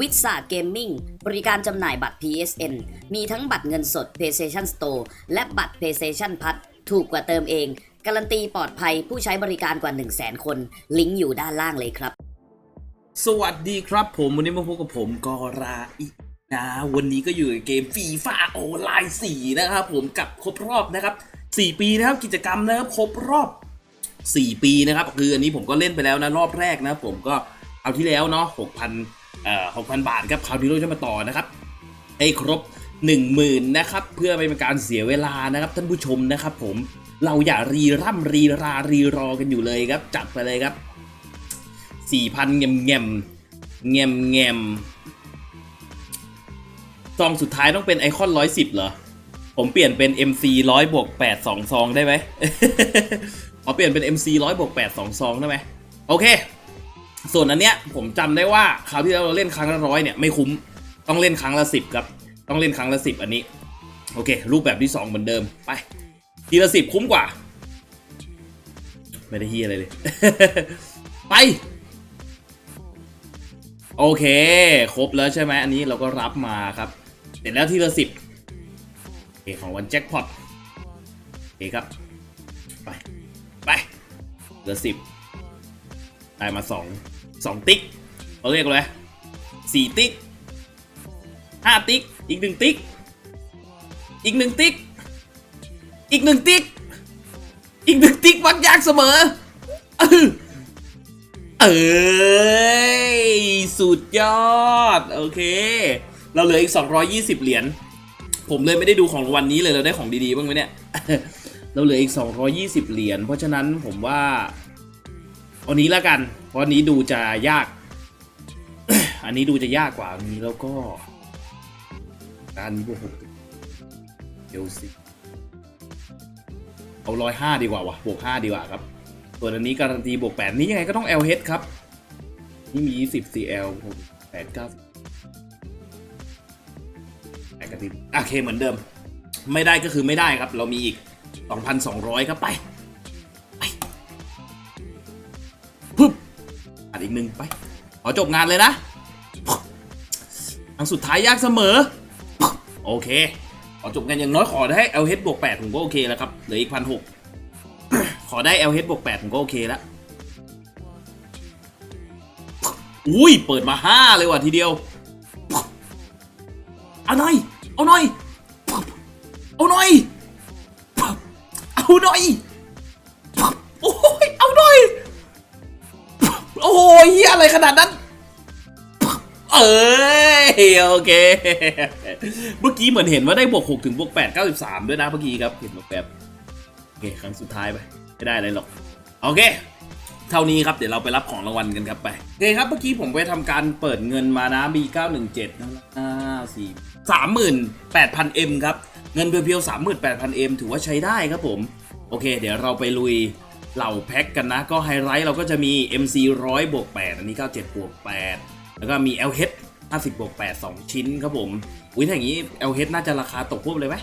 วิสาเกมมิ่งบริการจำหน่ายบัตร PSN มีทั้งบัตรเงินสด PlayStation Store และบัตร PlayStation p พั s ถูกกว่าเติมเอง การันตีปลอดภัยผู้ใช้บริการกว่า 1 0 0 0 0 0คน ลิงก์อยู่ด้านล่างเลยครับ สวัสดีครับผม วันนี้มาพบกับผมกอราอีกนะวันนี้ก็อยู่ในเกมฟีฟ่าออนไลน์4นะครับผมกับครบรอบนะครับ 4 ปีนะครับกิจกรรมนะครับครบรอบ 4 ปีนะครับ คืออันนี้ผมก็เล่นไปแล้วนะรอบแรกนะผมก็เอาที่แล้วเนาะ6,000 เอ่อ6,000บาทครับคราวนี้เราจะมาต่อนะครับให้ครบ 10,000นะครับเพื่อไม่เป็นการเสียเวลานะครับท่านผู้ชมนะครับผมเราอย่ารีร่ำรีรารีรอกันอยู่เลยครับ จัดไปเลยครับสี่พันเงมเงมเงมเงมซองสุดท้ายต้องเป็นไอคอนร้อยสิบเหรอ ผมเปลี่ยนเป็น MC ร้อยบวกแปดสองซองได้ไหมขอเปลี่ยนเป็น MC ร้อยบวกแปดสองซองได้ไหมโอเค ส่วนอันเนี้ยผมจำได้ว่าคราวที่เราเล่นครั้งละร้อยเนี่ยไม่คุ้มต้องเล่นครั้งละสิบครับ ต้องเล่นครั้งละสิบอันนี้ โอเค รูปแบบที่สองเหมือนเดิมไป ทีละสิบคุ้มกว่า ไม่ได้เฮียอะไรเลย ไป โอเค ครบแล้วใช่ไหมอันนี้เราก็รับมาครับ เสร็จแล้วทีละสิบโอของวันแจ็คพอตโอเคครับ ไป ไปเหลือสิบได้มาสอง สองติ๊กเราเรียกอะไรสี่ติ๊กห้าติ๊ก อีกหนึ่งติ๊ก อีกหนึ่งติ๊ก อีกหนึ่งติ๊ก อีกหนึ่งติ๊กวักยากเสมออื้อเอ้ย สุดยอด โอเค เราเหลืออีก 220 เหรียญ ผมเลยไม่ได้ดูของรางวันนี้เลย เราได้ของดีๆ บ้างไหมเนี่ย เราเหลืออีก 220 เหรียญ เพราะฉะนั้นผมว่า เอานี้แล้วกัน เพราะอันนี้ดูจะยาก อันนี้ดูจะยากกว่าอันนี้แล้วก็การนี้บวกหกเดี๋ยวสิเอาร้อยห้าดีกว่าวะบวกห้าดีกว่าครับส่วนอันนี้การันตีบวก8นี้ยังไงก็ต้อง LH ครับ นี่มี20 CL 8 9แปดกระติบโอเคเหมือนเดิม ไม่ได้ก็คือไม่ได้ครับ เรามีอีก2,200ครับไป ปึ๊บอัดอีกหนึ่งไปขอจบงานเลยนะอันสุดท้ายยากเสมอ โอเค ขอจบงานอย่างน้อยขอได้ LH บวก8ผมก็โอเคแล้วครับ เหลืออีกพันหกขอได้ LH บวก8ผมก็โอเคแล้วอุ้ย เปิดมา5เลยว่ะทีเดียว เอาหน่อย เอาหน่อย เอาหน่อย เอาหน่อย อะไรขนาดนั้น เอ้ยโอเค เมื่อกี้เหมือนเห็นว่าได้บวก6ถึงบวก8 93 ด้วยนะเมื่อกี้ครับเห็นแบบโอเคครั้งสุดท้ายไปไม่ได้อะไรหรอก โอเคเท่านี้ครับ เดี๋ยวเราไปรับของรางวัลกันครับไปโอเคครับเมื่อกี้ผมไปทำการเปิดเงินมานะ B917 นะอ่าสี่สามหมื่นแปดพันเอ็มครับ เงินเพียวๆสามหมื่นแปดพันเอ็มถือว่าใช้ได้ครับผม โอเค เดี๋ยวเราไปลุย เหล่าแพ็กกันนะ ก็ไฮไลท์เราก็จะมี MC 100บวก8อันนี้ 97บวก8แล้วก็มี LH 50บวก8 2 ชิ้นครับผม อุ้ยถ้าอย่างนี้ LH น่าจะราคาตกพวบเลยไหม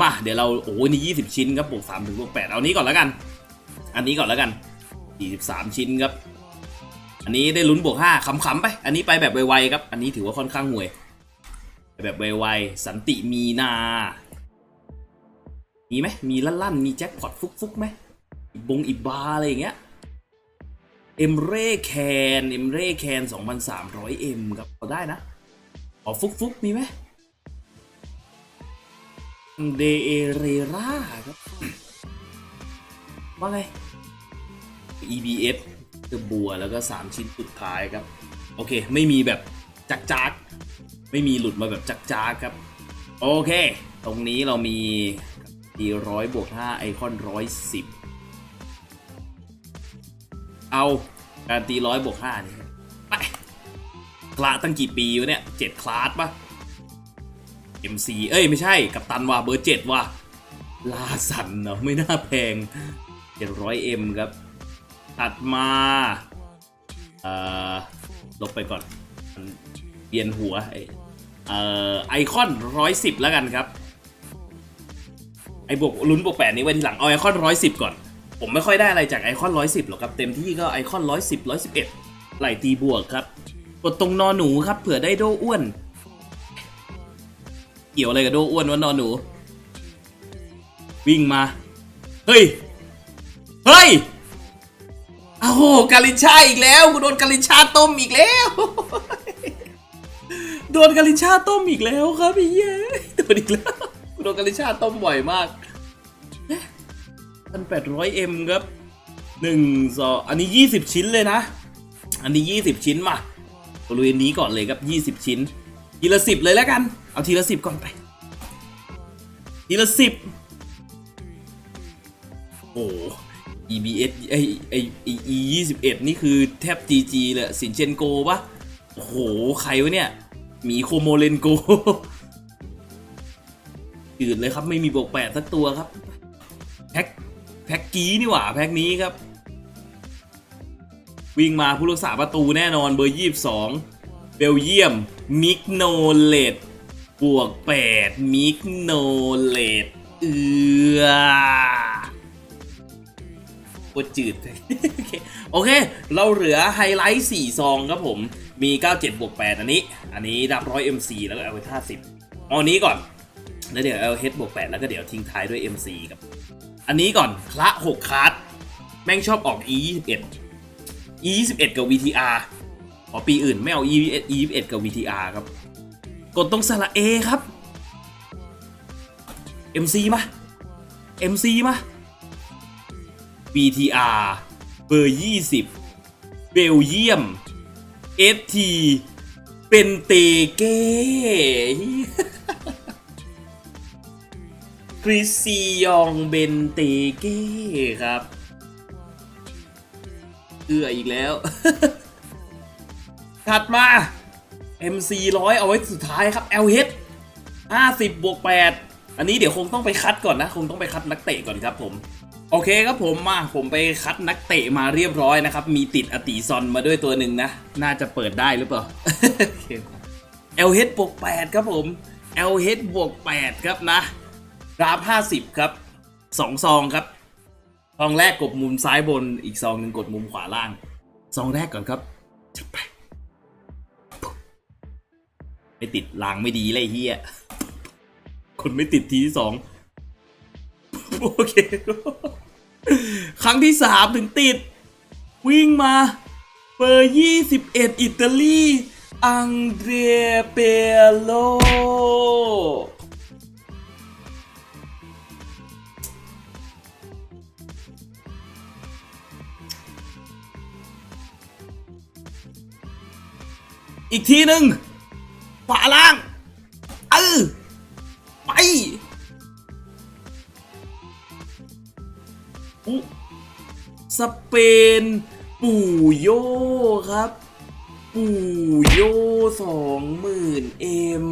มาเดี๋ยวเราโอ้โหนี่ 20 ชิ้นครับบวก3ถึงบวก8เอานี้ก่อนแล้วกัน อันนี้ก่อนแล้วกัน 43 ชิ้นครับ อันนี้ได้ลุ้นบวก5ขำๆไป อันนี้ไปแบบไวๆครับ อันนี้ถือว่าค่อนข้างห่วยไปแบบไวๆสันติมีนา มีไหมมีลั่นๆ มีแจ็คพอตฟุกๆไหม บงอีบาอะไรอย่างเงี้ยเอ็มเร่แคนเอ็มเร่แคน2,300เอ็มครับพอได้นะขอฟุกๆมีไหมเดเอเรราครับ ว่าไง EBS คือบัวแล้วก็ 3 ชิ้นสุดท้ายครับ โอเค ไม่มีแบบจักจักไม่มีหลุดมาแบบจักจักครับ โอเค ตรงนี้เรามีดีร้อยบวก5ไอคอนร้อยสิบ เอาการตีร้อยบวก5นี่ไปคลาสตั้งกี่ปีวะเนี่ยเจ็ดคลาสปะ MC เอ้ย ไม่ใช่กับตันว่ะเบอร์เจ็ดว่ะลาสันเนาะไม่น่าแพง 700M ครับ ตัดมาเอ่อลบไปก่อนเปลี่ยนหัวไอ้เอ่อไอคอนร้อยสิบแล้วกันครับ ไอบวกลุ้นบวกแปดนี้ไว้ทีหลัง เอาไอคอนร้อยสิบก่อน ผมไม่ค่อยได้อะไรจากไอคอนร้อยสิบหรอกครับ เต็มที่ก็ไอคอนร้อยสิบร้อยสิบเอ็ดไหลตีบวกครับกดตรงนอหนูครับเผื่อได้โดอ้วน เกี่ยวอะไรกับโดอ้วนวะนอนหนู วิ่งมา เฮ้ย เฮ้ยอ้าวกาลินชาอีกแล้วกูโดนกาลินชาต้มอีกแล้ว โดนกาลินชาต้มอีกแล้วครับพี่เย้โดนอีกแล้วกูโดนกาลินชาต้มบ่อยมาก พันแปดร้อยเอ็มครับหนึ่งสองอันนี้ยี่สิบชิ้นเลยนะ อันนี้ยี่สิบชิ้นมาบริเวณนี้ก่อนเลยครับยี่สิบชิ้น ทีละสิบเลยแล้วกัน เอาทีละสิบก่อนไป ทีละสิบโอ้ EBS ไอไอไอ E ยี่สิบเอ็ดนี่คือแทบ GG เลยสินเชนโกปะโอ้โห ใครวะเนี่ยหมีโคโมเลนโกจืดเลยครับ ไม่มีบวกแปดสักตัวครับ กี้นี่หว่าแพ็คนี้ครับ วิ่งมาผู้รักษาประตูแน่นอนเบอร์ยี่สองเบลเยียม มิกโนเลตบวกแปดมิกโนเลตเอือโคตรจืด โอเค เราเหลือไฮไลท์ 4 ซองครับผม มี 97 บวก 8 อันนี้ อันนี้ดับร้อย MC แล้วก็เอาไป50เอาอันนี้ก่อน แล้วเดี๋ยวเอา H บวก 8 แล้วก็เดี๋ยวทิ้งท้ายด้วย MC กับ อันนี้ก่อนคละ6คาร์ดแม่งชอบออก E 21 E 21กับ VTR ขอปีอื่นไม่เอา E 21กับ VTR ครับ กดตรงสระ A ครับ MC มา MC มา VTR เบอร์ 20 เบลเยียม FT เป็นเตเก้ คริซียองเบนเตเก้ครับ เอื้ออีกแล้ว ถัดมา MC ร้อยเอาไว้สุดท้ายครับ LH 50 บวก 8 อันนี้เดี๋ยวคงต้องไปคัดก่อนนะ คงต้องไปคัดนักเตะก่อนครับผม โอเคครับผมมา ผมไปคัดนักเตะมาเรียบร้อยนะครับ มีติดอติซอนมาด้วยตัวหนึ่งนะ น่าจะเปิดได้หรือเปล่า LH บวก 8 ครับผม LH บวก 8 ครับนะ ราฟ 50 ครับ 2 ซองครับ ซองแรกกดมุมซ้ายบน อีกซองหนึ่งกดมุมขวาล่าง ซองแรกก่อนครับจัดไป ไม่ติดลางไม่ดีเลยเฮียคนไม่ติดทีที่สองโอเค ครั้งที่สามถึงติด วิ่งมาเบอร์ยี่สิบเอ็ดอิตาลี อังเดรเปโล อีกทีหนึ่งขวาล่างเออไปสเปน ปู่โยครับ ปู่โยสองหมื่นเอ็ม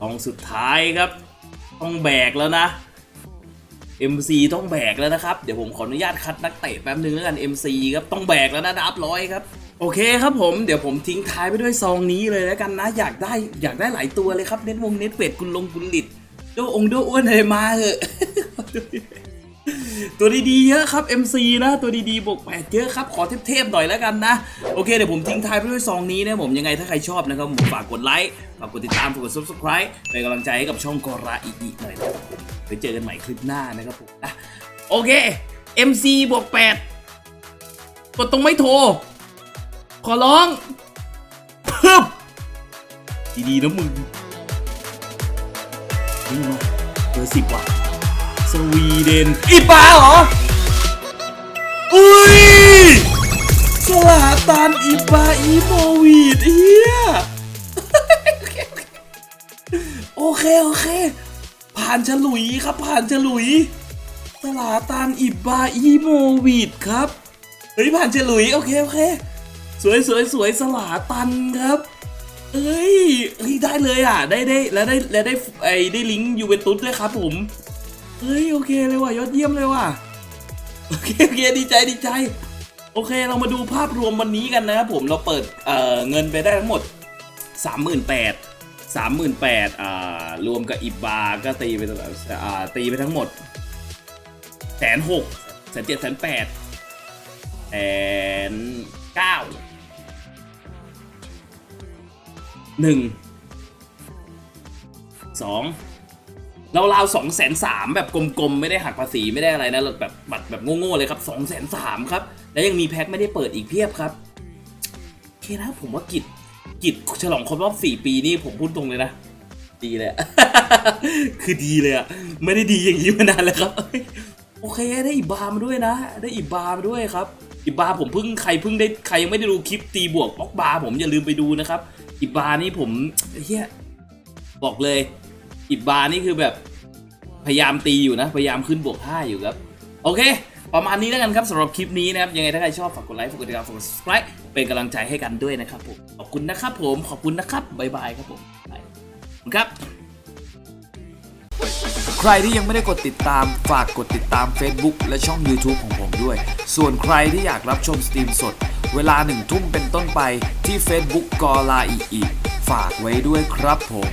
ต้องสุดท้ายครับ ต้องแบกแล้วนะ MC ต้องแบกแล้วนะครับ เดี๋ยวผมขออนุญาตคัดนักเตะแป๊บนึงแล้วกัน MC ครับต้องแบกแล้วนะดับร้อยครับโอเคครับผมเดี๋ยวผมทิ้งท้ายไปด้วยซองนี้เลยแล้วกันนะ อยากได้อยากได้หลายตัวเลยครับเน็ตวงเน็ตเป็ดกุลลงกุลลิดโดองโดอ้วนอะไรมาเหอะตัวดีๆเยอะครับ MC นะตัวดีๆบวกแปดเยอะครับขอเทพๆหน่อยแล้วกันนะ โอเคเดี๋ยวผมทิ้งท้ายไปด้วยซองนี้นะผมยังไงถ้าใครชอบนะครับผมฝากกดไลค์ฝากกดติดตามฝากกด subscribe เป็นกำลังใจให้กับช่องกอระอีกอีกหน่อยนะครับ ไว้เจอกันใหม่คลิปหน้านะครับผมนะโอเค MC บวก8กดตรงไม่โทร ขอร้องเพิ่มดีๆนะมึงนี่มาเบอร์สิบว่ะ สวีเดนอีปาเหรอ อุ้ยสลาตันอีปาอีโมวีดเฮียโอเค โอเค ผ่านฉลุยครับผ่านฉลุยสลาตันอิบบาอีโมวิดครับเฮ้ยผ่านเฉลุยโอเคโอเคสวยสวยสวยสลาตันครับเอ้ยเฮ้ยได้เลยอะ ได้ได้แล้วได้แล้วได้ไอ้ได้ลิงก์ยูเวนตุสด้วยครับผมเฮ้ยโอเคเลยว่ะยอดเยี่ยมเลยว่ะโอเคโอเคดีใจดีใจ โอเคเรามาดูภาพรวมวันนี้กันนะครับผมเราเปิดเอ่อเงินไปได้ทั้งหมด 38,000 38,000อ่ารวมกับอิบบาก็ตีไปอ่าตีไปทั้งหมดแสนหกแสนเจ็ดแสนแปดแสนเก้าหนึ่งสองเราราวสองแสนสามแบบกลมๆ ไม่ได้หักภาษีไม่ได้อะไรนะแบบบัตรแบบโง่ๆเลยครับสองแสนสามครับ แล้วยังมีแพ็คไม่ได้เปิดอีกเพียบครับ โอเคนะผมว่ากิจ กิจฉลองครบรอบสี่ปีนี่ผมพูดตรงเลยนะ ดีเลย คือดีเลยอะไม่ได้ดีอย่างนี้มานานแล้วครับ โอเคได้อิบามาด้วยนะ ได้อิบามาด้วยครับ อิบาผมเพิ่งใครเพิ่งได้ใครยังไม่ได้ดูคลิปตีบวกบล็อกบาผมอย่าลืมไปดูนะครับ อิบานี่ผมเฮียบอกเลย อิบานี่คือแบบพยายามตีอยู่นะ พยายามขึ้นบวกห้าอยู่ครับ โอเค ประมาณนี้แล้วกันครับสำหรับคลิปนี้นะครับยังไงถ้าใครชอบฝากกดไลค์ฝากกดติดตามฝากกด subscribe เป็นกำลังใจให้กันด้วยนะครับผมขอบคุณนะครับผมขอบคุณนะครับบ๊ายบายครับผมบายขอบคุณครับ ใครที่ยังไม่ได้กดติดตามฝากกดติดตาม Facebook และช่อง YouTube ของผมด้วย ส่วนใครที่อยากรับชมสตรีมสด เวลาหนึ่งทุ่มเป็นต้นไปที่ Facebook กอลาอีอีฝากไว้ด้วยครับผม